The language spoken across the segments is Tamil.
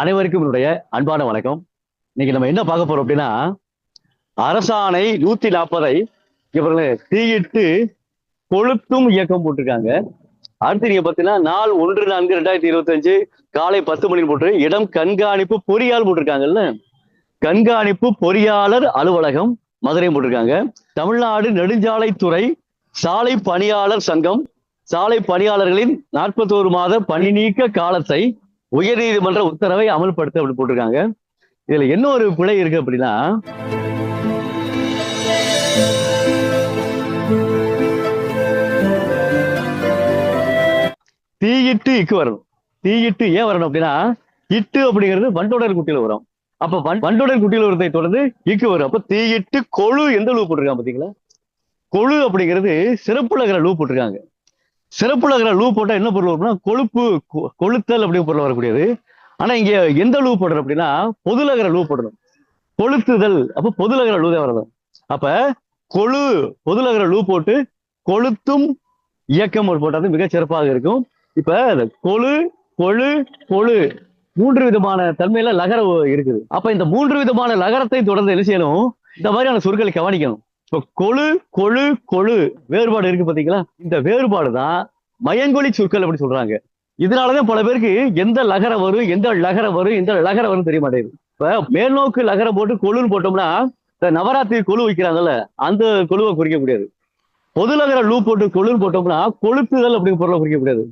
அனைவருக்கும் என்னுடைய அன்பான வணக்கம். இன்னைக்கு நம்ம என்ன பார்க்க போறோம் அப்படின்னா அரசாணை நூத்தி நாற்பதை இவர்கள் தீயிட்டு கொளுத்தும் இயக்கம் போட்டிருக்காங்க. அடுத்து நீங்க பாத்தீங்கன்னா நாள் ஒன்று நான்கு ரெண்டாயிரத்தி இருபத்தி அஞ்சு காலை பத்து மணி போட்டு இடம் கண்காணிப்பு பொறியால் போட்டிருக்காங்கல்ல. கண்காணிப்பு பொறியாளர் அலுவலகம் மதுரை போட்டிருக்காங்க. தமிழ்நாடு நெடுஞ்சாலைத்துறை சாலை பணியாளர் சங்கம். சாலை பணியாளர்களின் நாற்பத்தோரு மாத பணி நீக்க காலத்தை உயர்நீதிமன்ற உத்தரவை அமல்படுத்த அப்படின்னு போட்டிருக்காங்க. இதுல என்ன ஒரு பிழை இருக்கு அப்படின்னா தீயிட்டு இக்கு வரணும். தீயிட்டு ஏன் வரணும் அப்படின்னா இட்டு அப்படிங்கிறது வண்டோடர் குட்டியில வரும். அப்ப வண்- வண்டோடர் குட்டியில வரதை தொடர்ந்து இக்கு வரும். அப்ப தீயிட்டு கொழு எந்த லூ போட்டிருக்காங்க பாத்தீங்களா? கொழு அப்படிங்கிறது சிறப்புலகிற லூ போட்டிருக்காங்க. சிறப்புலகிற லூ போட்டா என்ன பொருள் வரும்னா கொழுப்பு கொளுத்தல் அப்படி பொருள் வரக்கூடியது. ஆனா இங்க எந்த லூ போடுறோம் அப்படின்னா பொதுலகர லூ போடணும். கொளுத்துதல். அப்ப இருக்கிற லூ தான் வரணும். அப்ப கொழு பொதுலகர லூ போட்டு கொளுத்தும் இயக்கம் ஒரு போட்டது மிக சிறப்பாக இருக்கும். இப்ப கொழு கொழு கொழு மூன்று விதமான தன்மையில லகரம் இருக்குது. அப்ப இந்த மூன்று விதமான லகரத்தை தொடர்ந்து என்ன செய்யணும்? இந்த மாதிரியான சொற்களை கவனிக்கணும். இப்போ கொழு கொழு கொழு வேறுபாடு இருக்கு பாத்தீங்களா இந்த வேறுபாடு தான் மயங்கொழி சொற்கள் அப்படி சொல்றாங்க. இதனாலதான் பல பேருக்கு எந்த லகர வரும் எந்த லகர வரும் எந்த லகர வரும் தெரிய மாட்டேங்குது. இப்ப மேல்நோக்கு லகரம் போட்டு கொழுன்னு போட்டோம்னா இந்த நவராத்திரி கொழு வைக்கிறாங்கல்ல அந்த கொழுவை குறிக்க முடியாது. பொதுலகர லூ போட்டு கொழுன்னு போட்டோம்னா கொளுத்துதல் அப்படிங்கிற பொருளை குறிக்க முடியாது.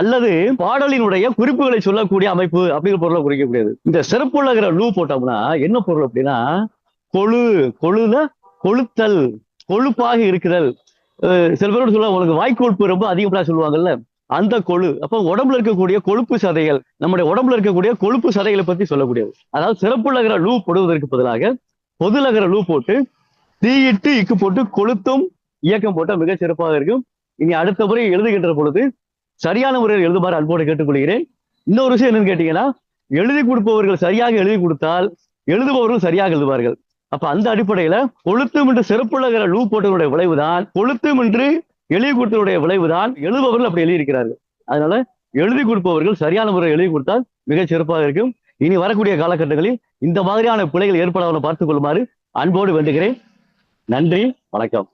அல்லது பாடலினுடைய குறிப்புகளை சொல்லக்கூடிய அமைப்பு அப்படிங்கிற பொருளை குறிக்க முடியாது. இந்த சிறப்பு லகர லூ போட்டோம்னா என்ன பொருள் அப்படின்னா கொழு கொழுல கொளுத்தல் கொழுப்பாக இருக்குதல் சில பேரோட சொல்லுவாங்க உனக்கு வாய்க்கொழுப்பு ரொம்ப அதிகமாக சொல்லுவாங்கல்ல அந்த கொழு. அப்ப உடம்புல இருக்கக்கூடிய கொழுப்பு சதைகள் நம்முடைய உடம்புல இருக்கக்கூடிய கொழுப்பு சதைகளை பத்தி சொல்லக்கூடியது. அதாவது சிறப்பு நகர லூ போடுவதற்கு பதிலாக பொதுலகிற லூ போட்டு தீயிட்டு இக்கு போட்டு கொளுத்தும் இயக்கம் போட்டால் மிக சிறப்பாக இருக்கும். இனி அடுத்த முறை எழுதுகின்ற பொழுது சரியான முறையில் எழுதுமாறு அன்போடு கேட்டுக்கொள்கிறேன். இன்னொரு விஷயம் என்னன்னு கேட்டீங்கன்னா எழுதி கொடுப்பவர்கள் சரியாக எழுதி கொடுத்தால் எழுதுபவர்கள் சரியாக எழுதுவார்கள். அப்ப அந்த அடிப்படையில கொளுத்தும் என்று சிறப்புலகிற லூ போட்டவருடைய விளைவுதான் கொளுத்தும் என்று எழுதி கொடுத்தவருடைய விளைவுதான் எழுபவர்கள் அப்படி எழுதியிருக்கிறார்கள். அதனால எழுதி கொடுப்பவர்கள் சரியான முறையில் எழுதி கொடுத்தால் மிக சிறப்பாக இருக்கும். இனி வரக்கூடிய காலகட்டங்களில் இந்த மாதிரியான பிழைகள் ஏற்படாமல் பார்த்துக் கொள்ளுமாறு அன்போடு வேண்டுகிறேன். நன்றி வணக்கம்.